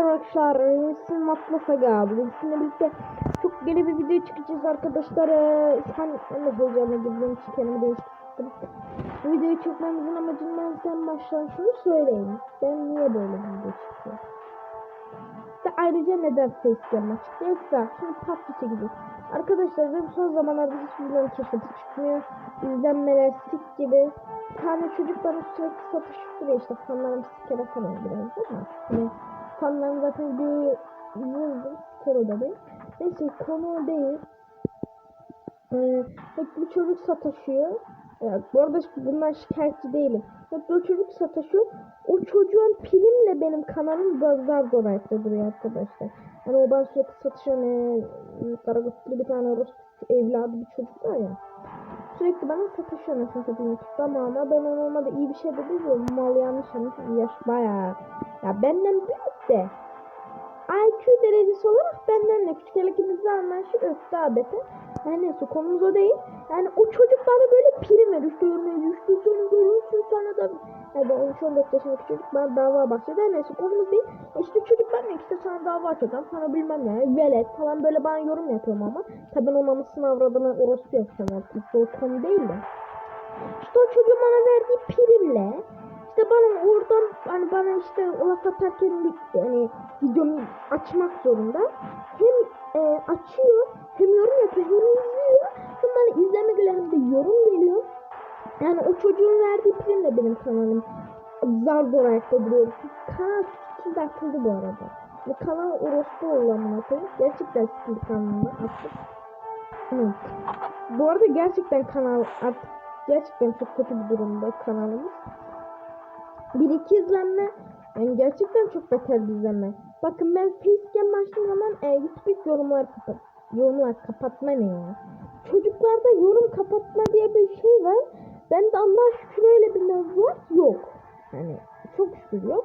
arkadaşlar. Resim Atlas Aga. Bugün sizinle birlikte çok yeni bir video çıkacağız arkadaşlar. Ee, Sen de heyecanla girdiğim için kendimi değiştirdim. Bu videoyu çekmemizin amacını ben sen baştan şunu söyleyeyim. Ben niye böyle bir video çekiyorum? Ve ayrıca neden facecam açık? Neyse şimdi PUBG çekeceğiz. Arkadaşlar benim son zamanlarda hiç videom keşfete çıkmıyor. İzlenmeler sik gibi. Tane çocuk bana sürekli satışıp duruyor işte fanlarım sikere falan biraz ama. Hani fanlarım zaten videoyu izledim. Siker o da değil. Neyse konu değil. Ee, hep bir çocuk sataşıyor. Ya, bu arada bundan şikayetçi değilim. Hep bir çocuk sataşıyor. O çocuğun primle benim kanalım gazlar zor ayakta duruyor arkadaşlar. Hani o ben sürekli satışan e, Karagutlu bir tane orospu evladı bir çocuk var ya. Sürekli bana satışıyor nasıl satayım YouTube'da ama, ama ben ona olmadı. İyi bir şey de değil de mal yanlış anlamış yaş bayağı. Ya benden büyük de IQ derecesi olarak benden de küçük hele ikimizde anlayışı öptü abete. Yani neyse konumuz o değil. Yani o çocuk bana böyle prim ver. İşte örneğin işte sen görürsün sana da. Yani ben 13-14 yaşındaki çocuk bana dava başladı. Yani neyse konumuz değil. İşte çocuk ben de işte sana dava açacağım. Sana bilmem ne. Velet falan böyle bana yorum yapıyorum ama. Tabi ben o mamasını avradını orospu yapacağım. Yani. O konu değil de. İşte o çocuğun bana verdiği primle işte bana oradan hani bana işte laf atarken hani videomu açmak zorunda. Hem e, açıyor hem yorum yapıyor hem izliyor. Hem bana izleme de yorum geliyor. Yani o çocuğun verdiği primle benim kanalım zar zor ayakta duruyor. Kanal sikildi atıldı bu arada. Bu kanal orospu koyayım. Gerçekten sikildi kanalımı attık. Evet. Bu arada gerçekten kanal artık gerçekten çok kötü bir durumda kanalımız. Bir iki izlenme yani gerçekten çok beter bir izlenme. Bakın ben facecam açtığım zaman e, ilk yorumlar kapat. Yorumlar kapatma ne ya? Çocuklarda yorum kapatma diye bir şey var. Ben de Allah şükür öyle bir mevzuat yok. Yani çok şükür yok.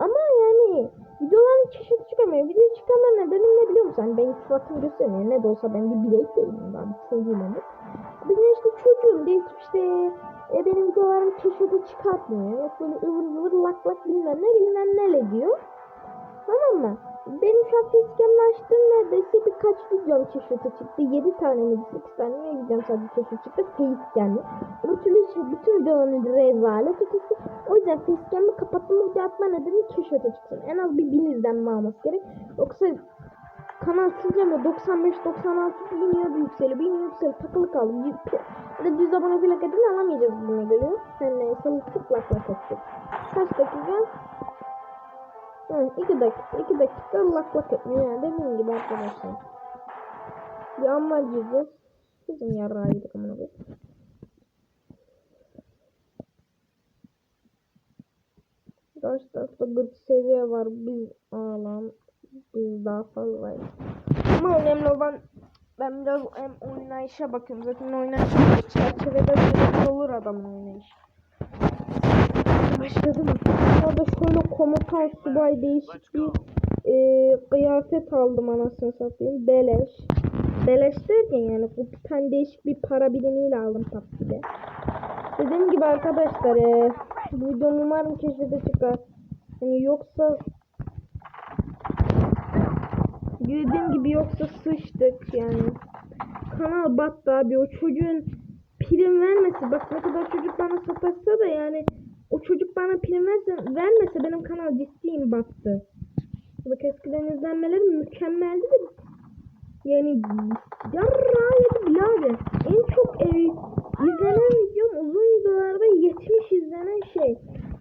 Ama yani videoların çeşit çıkamıyor. Video çıkama nedeni ne biliyor musun? Hani ben suratımı göstermiyor. Ne de olsa ben bir birey değilim. Ben bir çocuğum videolarımı keşfete çıkartmıyor. Yok böyle ıvır zıvır lak lak bilmem ne bilmem ne diyor. Tamam mı? Benim şu an facecam'la açtığım neredeyse birkaç videom keşfete çıktı. 7 tane mi 8 tane mi videom sadece keşfete çıktı. Facecam'le. Öbür türlü şey, bütün videoların rezalet ötesi. O yüzden facecam'ı kapattım video atma nedeni keşfete çıksın. En az bir bin izlenme alması gerek. Yoksa kanal sileceğim 95-96 biniyor yükseliyor biniyor yükseliyor takılı kaldım. Böyle düz abone kadın alamayacağız buna göre. Sen neyse tık lak lak ettik. Kaç dakika? Hı, iki dakika, iki dakika lak lak etmiyor yani dediğim gibi arkadaşlar. Amma gireceğiz. Bizim yarrağı yedik amına koyayım. Karşı tarafta gırt seviye var. Biz ağlam. Daha fazlayız. Ama önemli olan ben biraz hem oynayışa bakıyorum. Zaten oynayışa çerçevede olur adamın oynayışı. Başladı mı? Orada şöyle komutan subay değişik bir e, kıyafet aldım anasını satayım. Beleş. Beleş derken yani bu bir tane değişik bir para birimiyle aldım tabii Dediğim gibi arkadaşlar e, bu videom umarım keşfete çıkar. Yani yoksa dediğim gibi yoksa sıçtık yani. Kanal battı abi o çocuğun prim vermesi bak ne kadar çocuk bana sataşsa da yani o çocuk bana prim verse, vermese benim kanal ciddiyim battı. Bak eskiden izlenmeleri mükemmeldi de yani yarrağı yedi birader. En çok e, izlenen videom uzun videolarda 70 izlenen şey.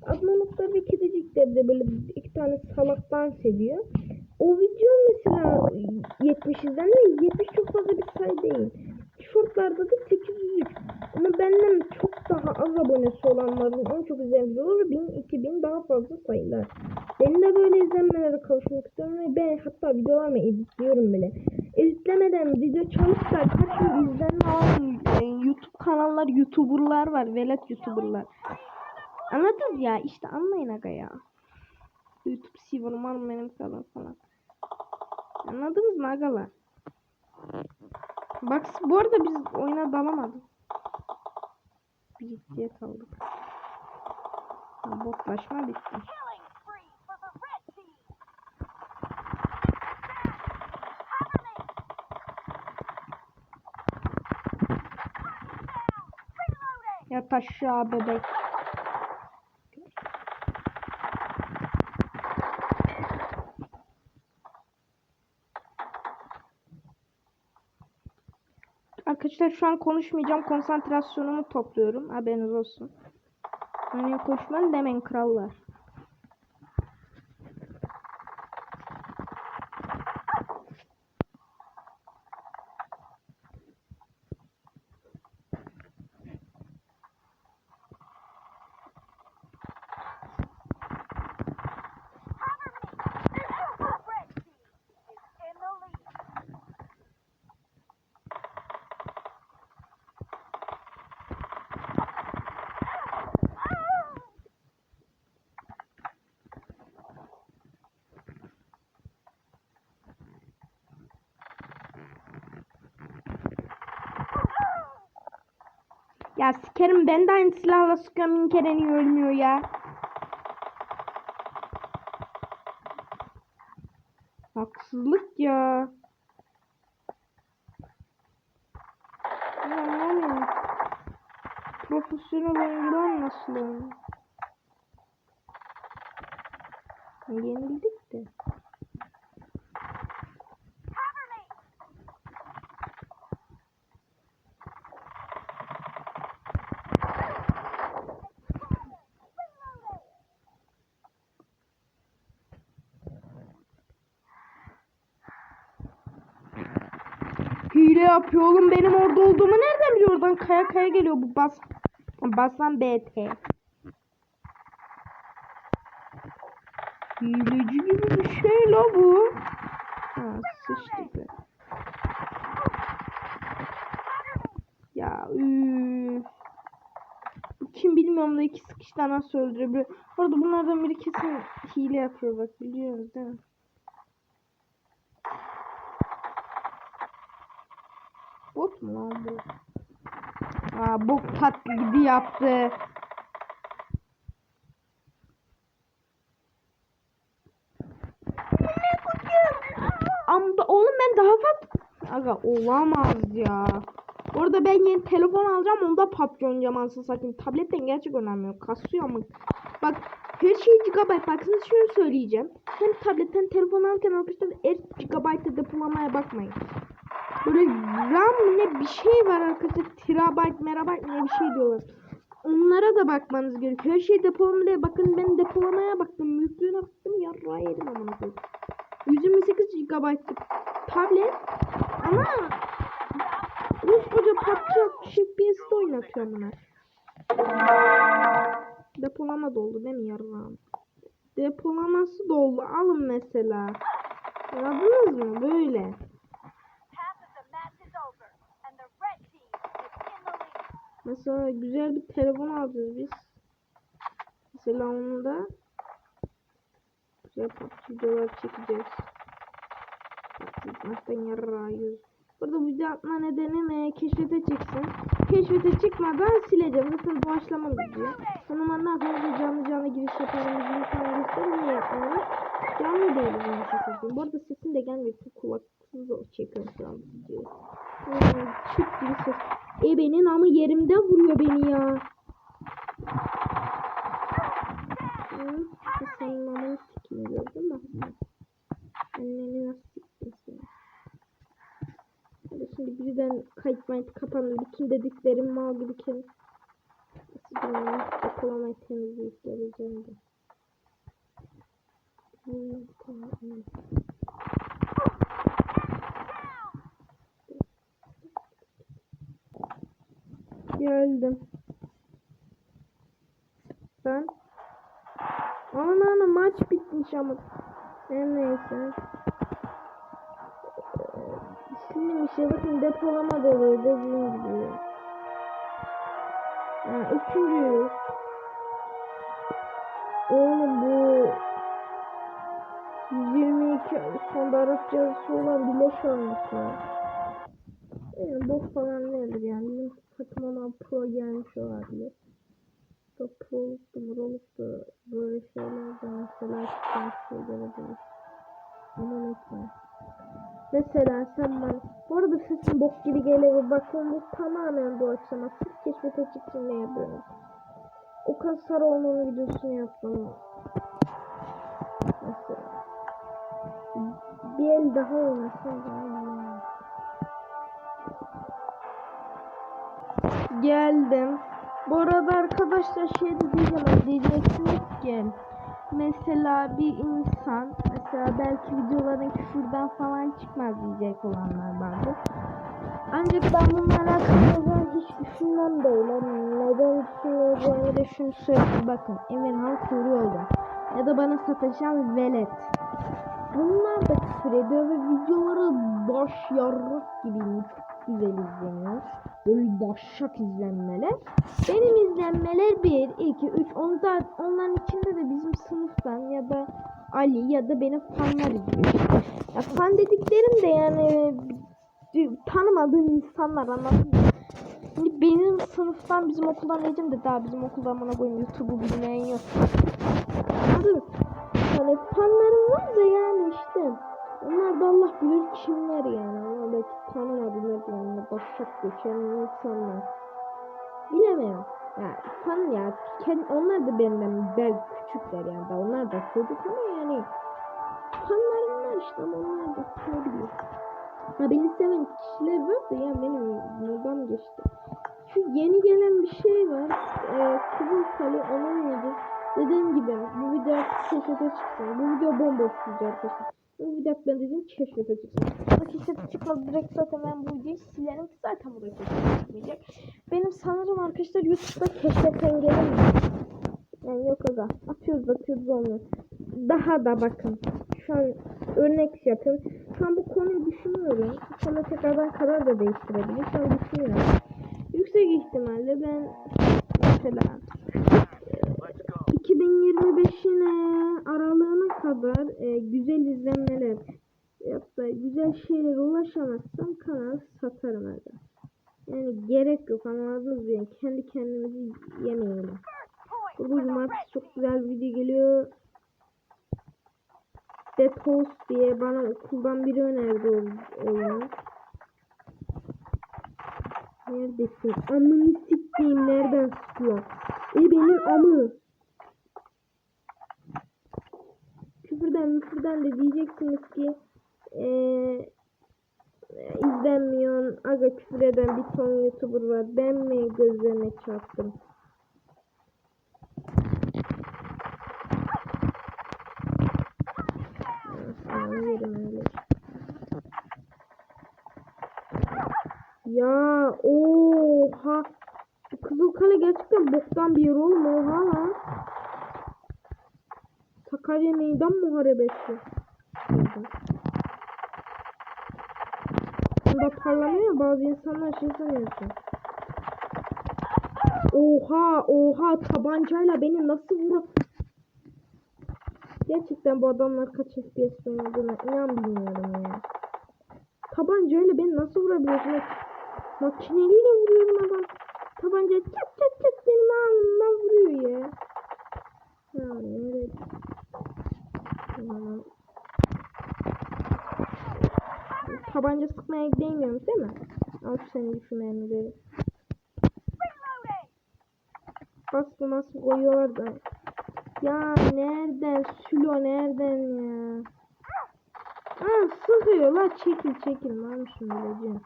Adnanlıkta bir kedicik de böyle iki tane salak dans ediyor. O video mesela 70 izleniyor. 70 çok fazla bir sayı değil. Shortlarda da 803. Ama benden çok daha az abonesi olanların en çok izlenen videoları 1000, 2000 daha fazla sayılar. Benim de böyle izlenmelere kavuşmak istiyorum ve ben hatta videolarımı editliyorum bile. Editlemeden video çalışsa kaç bin izlenme almıyor. Yani YouTube kanallar, YouTuber'lar var. Velet YouTuber'lar. Anladınız ya işte anlayın aga ya. YouTube var benim kanal falan. Anladınız mı agalar? Bak bu arada biz oyuna dalamadık. Bir kaldık. Ha, botlaşma bitti. Yat aşağı bebek. Arkadaşlar şu an konuşmayacağım. Konsantrasyonumu topluyorum. Haberiniz olsun. Hani konuşmayın demeyin krallar. Ya sikerim ben de aynı silahla sıkıyorum bin kere niye ölmüyor ya. Haksızlık ya. Ya ne oluyor? Profesyonel oyuncular nasıl oynuyor? Yenildik de. Hile yapıyor oğlum benim orada olduğumu nereden biliyor oradan kaya kaya geliyor bu bas basan BT. Hileci gibi bir şey la bu. Ha sıçtı be. Ya üf. Kim bilmiyorum da iki sıkışta nasıl öldürebiliyor. Orada bunlardan biri kesin hile yapıyor bak biliyoruz değil mi? Bot mu lan bu? Aa bok taklidi yaptı. Amba oğlum ben daha fazla Aga olamaz ya. Orada ben yeni telefon alacağım onda PUBG oynayacağım anasını satayım. Tabletten gerçek oynamıyor. Kasıyor ama. Bak her şey gigabyte. Bak size şöyle söyleyeceğim. Hem tabletten telefon alırken arkadaşlar her gigabyte depolamaya bakmayın. Böyle RAM ne bir şey var arkadaşlar. Terabyte, merabyte ne bir şey diyorlar. Onlara da bakmanız gerekiyor. Her şey depolamaya bakın. Ben depolamaya baktım. Büyüklüğüne baktım. Yarrağı yedim koyayım. 128 GB tablet ama koskoca PUBG FPS'de oynatıyor bunlar. Depolama doldu değil mi yarrağım? Depolaması doldu. Alın mesela. Anladınız mı? Böyle. Mesela güzel bir telefon alacağız biz. Mesela onu da güzel videolar çekeceğiz. Çıkmaktan yarrağıyız. Burada video atma nedeni ne? Keşfete çıksın. Keşfete çıkmadan sileceğim. Zaten doğaçlama video. Sonra ne yapalım? Canlı canlı giriş yaparım. Bizim falan gösterim. Niye yapmıyoruz? Canlı değil bu işi satayım. Bu arada sesim de gelmiyor. Kulaksız çekiyorum şu an videoyu. Çıt gibi ses. E benim ama yerimde vuruyor beni ya. Senin amanı sikeyim gördün mü? Anneni nasıl siktin? Hadi şimdi birden kayıt mayıt kapandı. Bütün dediklerim mal gibi kere. Nasıl bilmiyorum. Depolamayı temizleyip geleceğim de. Hmm, tamam, evet. Geldim. Ben. Ana ana maç bitmiş ama. Neyse. Şimdi şey bakın depolama doluyor dediğim gibi. Ha, üçüncü. Oğlum bu 122 sonda Arap yazısı olan bir leş olmuş ya. Yani bok falan nedir yani bizim takım olan pro gelmiş olabilir. Da proluktu muroluktu böyle şeyler de mesela çıkan şey gelebilir. Ama unutmayın. Mesela sen bana bu arada sesin bok gibi geliyor. Bakın bu tamamen bu açıma. Sırf keşfete çıksın ne yapıyorum. O kadar sarı olmanın videosunu yaptım. Mesela. Bir el daha oynasın. Geldim. Bu arada arkadaşlar şey de diyeceğim. Diyeceksiniz ki mesela bir insan mesela belki videoların küfürden falan çıkmaz diyecek olanlar vardır. Ancak ben bununla alakalı hiç düşünmem böyle. Neden düşünmeyeceğimi de şunu söyleyeyim. Bakın Emirhan Kuruoğlu ya da bana sataşan velet. Bunlar da küfür ediyor ve videoları baş yarrak gibi güzel izleniyor. Böyle başak izlenmeler. Benim izlenmeler 1, 2, 3. Onda, onların içinde de bizim sınıftan ya da Ali ya da benim fanlar izliyor. Ya fan dediklerim de yani e, tanımadığım insanlar anladın mı? Şimdi benim sınıftan bizim okuldan diyeceğim de daha bizim okuldan bana koyayım YouTube'u bilmeyen yok. Anladın mı? Hani fanlarım var da yani işte. Onlar da Allah bilir kimler yani. Ama belki tanımadılar yani. Başak geçen insanlar. Bilemiyorum. Ya fan ya. Kend, onlar da benden belki küçükler yani. Daha onlar da çocuk ama yani. Var işte ama onlar da bileyim. Ha beni seven kişiler var da ya benim buradan geçti. Şu yeni gelen bir şey var. Ee, Kızıl Kale onun neydi? Dediğim gibi bu video keşfete çıksın. Bu video bomboş video arkadaşlar. Bu video ben dedim keşfete çıksın. Ama keşfete çıkmadı direkt zaten ben bu videoyu silerim ki zaten burada keşfete çıkmayacak. Benim sanırım arkadaşlar YouTube'da keşfet engelim. Yani yok aga. Atıyoruz atıyoruz olmuyor. Daha da bakın. Şu an örnek yapıyorum. Şu an bu konuyu düşünüyorum. Sonra tekrardan karar da değiştirebilir. Şu an düşünüyorum. Yüksek ihtimalle ben mesela 2025'in e, aralığına kadar e, güzel izlenmeler yapsa güzel şeylere ulaşamazsam kanalı satarım herhalde. Yani gerek yok anladınız mı? Yani kendi kendimizi yemeyelim. Bu cumartesi çok güzel bir video geliyor. Detos diye bana okuldan biri önerdi oyunu. Neredesin? Amını siktiğim nereden sıkıyor? E benim amı. Küfürden müfürden de diyeceksiniz ki eee izlenmiyorsun. Aga küfür eden bir ton youtuber var. Ben mi gözlerine çarptım? Ya oha. Kızılkale gerçekten boktan bir yer oğlum oha lan. Sakarya Meydan Muharebesi. Bunda parlamıyor ya bazı insanlar şey sanıyorsun. Oha oha tabancayla beni nasıl vurup Gerçekten bu adamlar kaç FPS oynadığına inan bilmiyorum ya. Tabancayla beni nasıl vurabiliyorsun? Makineliyle vuruyorum adam. Tabanca çat çat çat benim alnımdan vuruyor ya. Ya nereye? Tamam. Tabanca sıkmaya gidemiyormuş değil mi? Al şu şu mermileri. Reloading! Baskı maskı koyuyor da. Ya nereden? Sülo nereden ya? Aa sıkıyor la çekil çekil lan şunu bileceğim.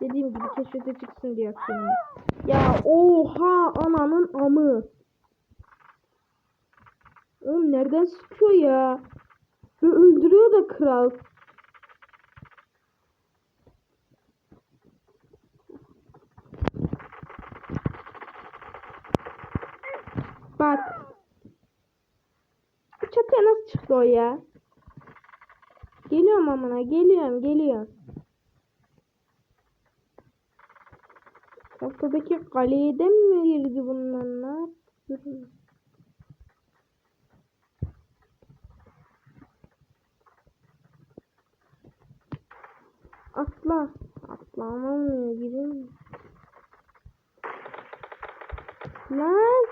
Dediğim gibi keşfete çıksın diye atıyorum. Ya oha ananın amı. Oğlum nereden sıkıyor ya? Ve öldürüyor da kral. Bak. Bu çatıya nasıl çıktı o ya? Geliyorum amına geliyorum geliyorum. Ortadaki kaleye mi girdi bunlar ne? Atla. Atlamamıyor gireyim. Lan.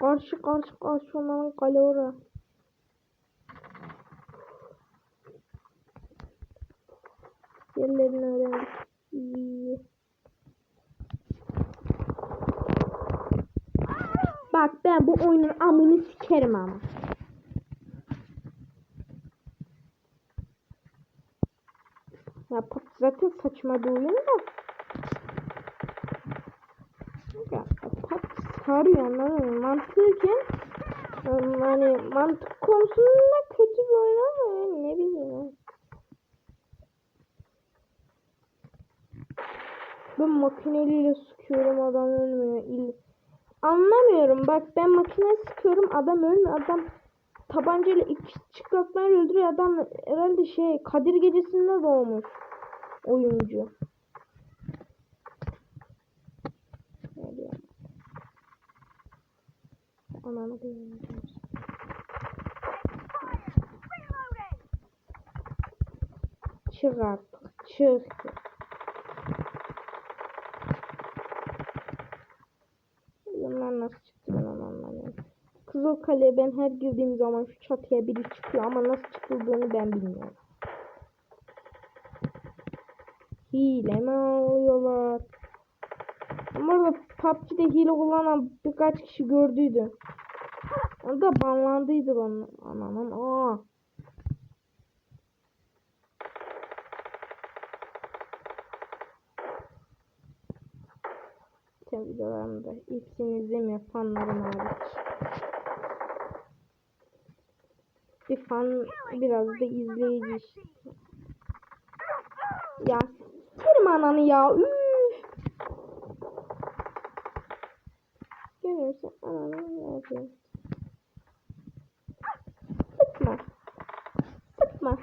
Karşı karşı karşı onların kale ora. Yerlerini öğrendik. İyi. Bak ben bu oyunun amını sikerim ama. Ya PUBG zaten saçma bir oyun da. Ya PUBG sarıyor anladın mı? Mantıken yani mantık konusunda kötü bir oyun ama yani ne bileyim. Ben makineliyle sıkıyorum adam ölmüyor. İl... Anlamıyorum bak ben makine sıkıyorum adam ölmüyor. Adam tabancayla iki çıplaklar öldürüyor. Adam herhalde şey Kadir gecesinde doğmuş oyuncu. Ananı duyuyorum. Çık artık. Çık. Bunlar nasıl çıktı ben onu anlamıyorum. Kızıl Kale'ye ben her girdiğim zaman şu çatıya biri çıkıyor ama nasıl çıkıldığını ben bilmiyorum. Hile alıyorlar? Ama orada PUBG'de hile kullanan birkaç kişi gördüydü. O da banlandıydı lan. Ananın aa. Tüm videolarımda hepsini izlemiyor fanlarım hariç. Bir fan biraz da izleyici. Ya ananı ya. Görüyorsun ananı ne? Sıkma. Sıkma.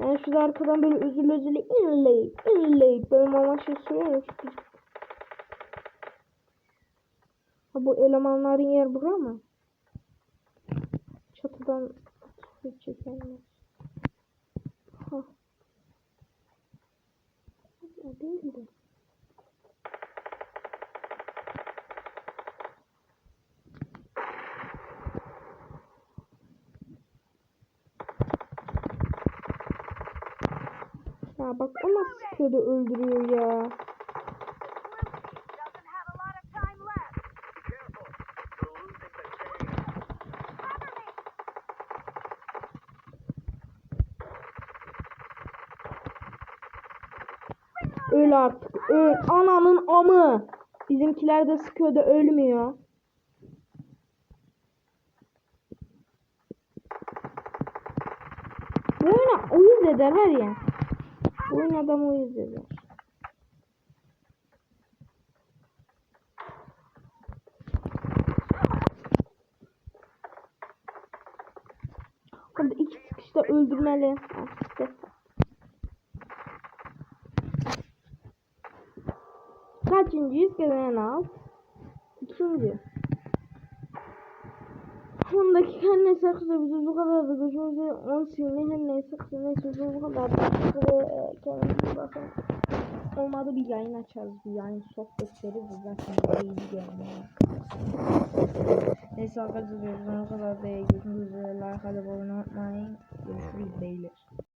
Ben şurada arkadan böyle üzül üzülü inley, inley. Benim ama şey söylüyorum. Ha bu elemanların yer bura mı? Çatıdan su çekenler. Ha. O değildi. Ya bak o nasıl sıkıyordu öldürüyor ya. Öl artık. Öl. Ananın amı. Bizimkiler de sıkıyor da ölmüyor. Bu oyuna uyuz eder her ya. Bu oyun adamı uyuz eder. Hadi iki sıkışta öldürmeli. Ha. Kaçıncıyız gelen al? İkinci. 10 dakika her neyse kısa video bu kadar da görüşmek üzere 10 sinirli her neyse kısa neyse video bu kadar da ve kendinize iyi bakın. Olmadı bir yayın açarız bir yayın sohbet veririz zaten iyi gelmiyor. Neyse arkadaşlar bu kadar da görüşmek üzere like alıp abone olmayı görüşürüz beyler.